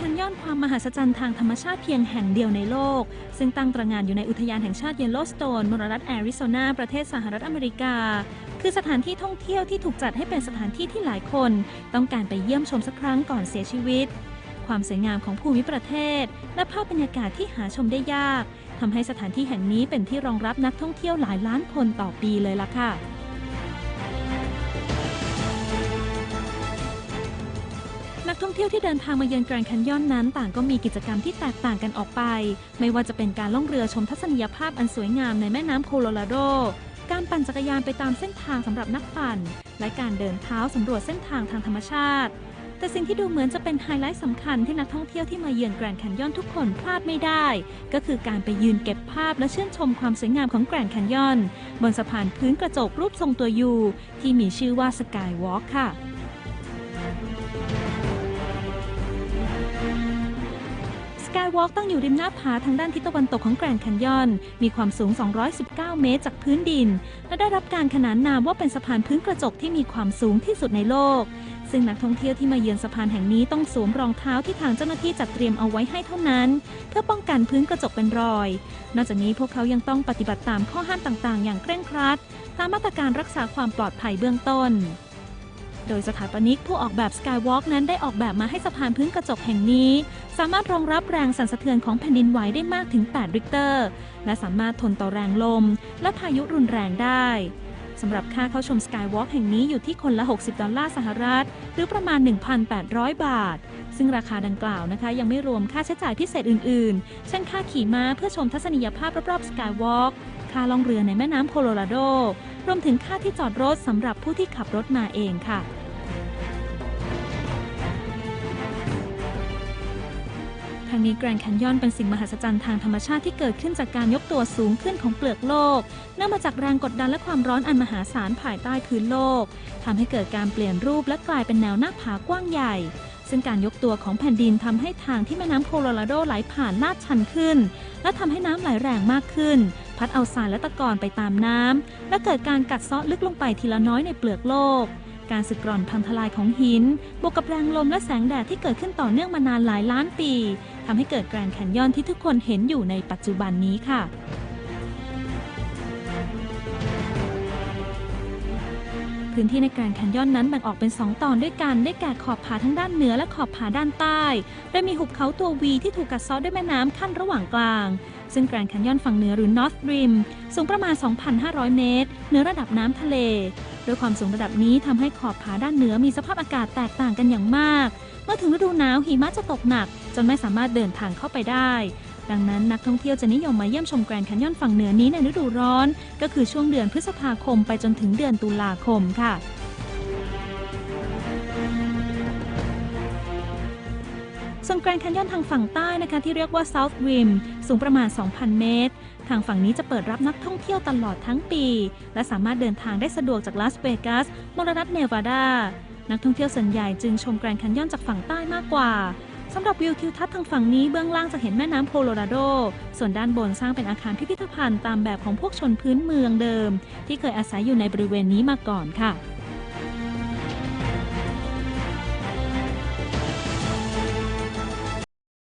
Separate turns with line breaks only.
แคนยอนความมหัศจรรย์ทางธรรมชาติเพียงแห่งเดียวในโลก ซึ่งตั้งตระงานอยู่ในอุทยานแห่งชาติเยลโลสโตนมณรัฐแอริโซนา ประเทศสหรัฐอเมริกา คือสถานที่ท่องเที่ยวที่ถูกจัดให้เป็นสถานที่ที่หลายคน ต้องการไปเยี่ยมชมสักครั้งก่อนเสียชีวิต ความสวยงามของภูมิประเทศ และภาพบรรยากาศที่หาชมได้ยากทำให้สถานที่แห่งนี้เป็นที่รองรับนักท่องเที่ยวหลายล้านคนต่อปีเลยล่ะค่ะ ท่องเที่ยวที่เดินทางมาเยือนแกรนด์แคนยอนนั้น ต่างก็มีกิจกรรมที่แตกต่างกันออกไป ไม่ว่าจะเป็นการล่องเรือชมทัศนียภาพอันสวยงามในแม่น้ำโคโลราโด การปั่นจักรยานไปตามเส้นทางสำหรับนักปั่น และการเดินเท้าสำรวจเส้นทางทางธรรมชาติ แต่สิ่งที่ดูเหมือนจะเป็นไฮไลท์สำคัญที่นักท่องเที่ยวที่มาเยือนแกรนด์แคนยอนทุกคนพลาดไม่ได้ ก็คือการไปยืนเก็บภาพและชื่นชมความสวยงามของแกรนด์แคนยอนบนสะพานพื้นกระจกรูปทรงตัวยูที่มีชื่อว่าสกายวอล์กค่ะ กายวอล์กตั้งอยู่ริมหน้าผาทางด้านทิศตะวันตกของแกรนด์แคนยอน มีความสูง 219 เมตรจากพื้นดิน และได้รับการขนานนามว่าเป็นสะพานพื้นกระจกที่มีความสูงที่สุดในโลก ซึ่งนักท่องเที่ยวที่มาเยือนสะพานแห่งนี้ต้องสวมรองเท้าที่ทางเจ้าหน้าที่จัดเตรียมเอาไว้ให้เท่านั้น เพื่อป้องกันพื้นกระจกเป็นรอย นอกจากนี้พวกเขายังต้องปฏิบัติตามข้อห้ามต่างๆ อย่างเคร่งครัด ตามมาตรการรักษาความปลอดภัยเบื้องต้น โดยสถาปนิกผู้ออกแบบ Skywalk นั้นได้ออกแบบมาให้สะพานพื้นกระจกแห่งนี้ สามารถรองรับแรงสั่นสะเทือนของแผ่นดินไหวได้มากถึง 8 ริกเตอร์ และสามารถทนต่อแรงลม และพายุรุนแรงได้สำหรับค่าเข้าชม Skywalk แห่งนี้อยู่ที่คนละ 60 ดอลลาร์สหรัฐ หรือประมาณ 1,800 บาท ซึ่งราคาดังกล่าวนะคะ ยังไม่รวมค่าใช้จ่ายพิเศษอื่นๆ เช่นค่าขี่ม้าเพื่อชมทัศนียภาพรอบๆ Skywalk ค่าล่องเรือในแม่น้ำโคโลราโด รวมถึงค่าที่จอดรถสำหรับผู้ที่ขับรถมาเองค่ะ ทางนี้แกรนด์แคนยอนเป็นสิ่งมหัศจรรย์ทางธรรมชาติที่เกิดขึ้นจากการยกตัวสูงขึ้นของเปลือกโลก เนื่องมาจากแรงกดดันและความร้อนอันมหาศาลภายใต้พื้นโลกทำให้เกิดการเปลี่ยนรูปและกลายเป็นแนวหน้าผากว้างใหญ่ ซึ่งการยกตัวของแผ่นดินทำให้ทางที่แม่น้ำโคโลราโดไหลผ่านลาดชันขึ้น และทำให้น้ำไหลแรงมากขึ้น พัดเอาทรายและตะกอนไปตามน้ำและเกิดการกัดเซาะลึกลงไปทีละน้อยในเปลือกโลก การสึกกร่อนพังทลายของหิน บวกกับแรงลมและแสงแดดที่เกิดขึ้นต่อเนื่องมานานหลายล้านปีทำให้เกิดแกรนด์แคนยอนที่ทุกคนเห็นอยู่ในปัจจุบันนี้ค่ะ พื้นที่ในแกรนด์แคนยอนนั้นแบ่งออกเป็น 2 ตอนด้วยกัน ได้แก่ขอบผาทั้งด้านเหนือและขอบผาด้านใต้โดยมีหุบเขาตัววีที่ถูกกัดเซาะด้วยแม่น้ำขั้นระหว่างกลาง ซึ่งแกรนด์แคนยอนฝั่งเหนือหรือ North Rim สูงประมาณ 2,500 เมตรเหนือระดับน้ำทะเล โดยความสูงระดับนี้ทำให้ขอบผาด้านเหนือมีสภาพอากาศแตกต่างกันอย่างมาก เมื่อถึงฤดูหนาวหิมะจะตกหนัก จนไม่สามารถเดินทางเข้าไปได้ ดังนั้นนักท่องเที่ยวจะนิยมมาเยี่ยมชมแกรนด์แคนยอนฝั่งเหนือนี้ในฤดูร้อน ก็คือช่วงเดือนพฤษภาคมไปจนถึงเดือนตุลาคมค่ะส่วนแกรนด์แคนยอนทางฝั่งใต้นะคะที่เรียกว่า South Rim สูงประมาณ 2,000 เมตร ทางฝั่งนี้จะเปิดรับนักท่องเที่ยวตลอดทั้งปี และสามารถเดินทางได้สะดวกจากลาสเวกัสมรรัฐเนวาดา นักท่องเที่ยวส่วนใหญ่จึงชมแกรนด์แคนยอนจากฝั่งใต้มากกว่า สำหรับวิวทิวทัศน์ทางฝั่งนี้เบื้องล่างจะเห็นแม่น้ำโคโลราโด ส่วนด้านบนสร้างเป็นอาคารพิพิธภัณฑ์ตามแบบของพวกชนพื้นเมืองเดิม ที่เคยอาศัยอยู่ในบริเวณนี้มาก่อนค่ะ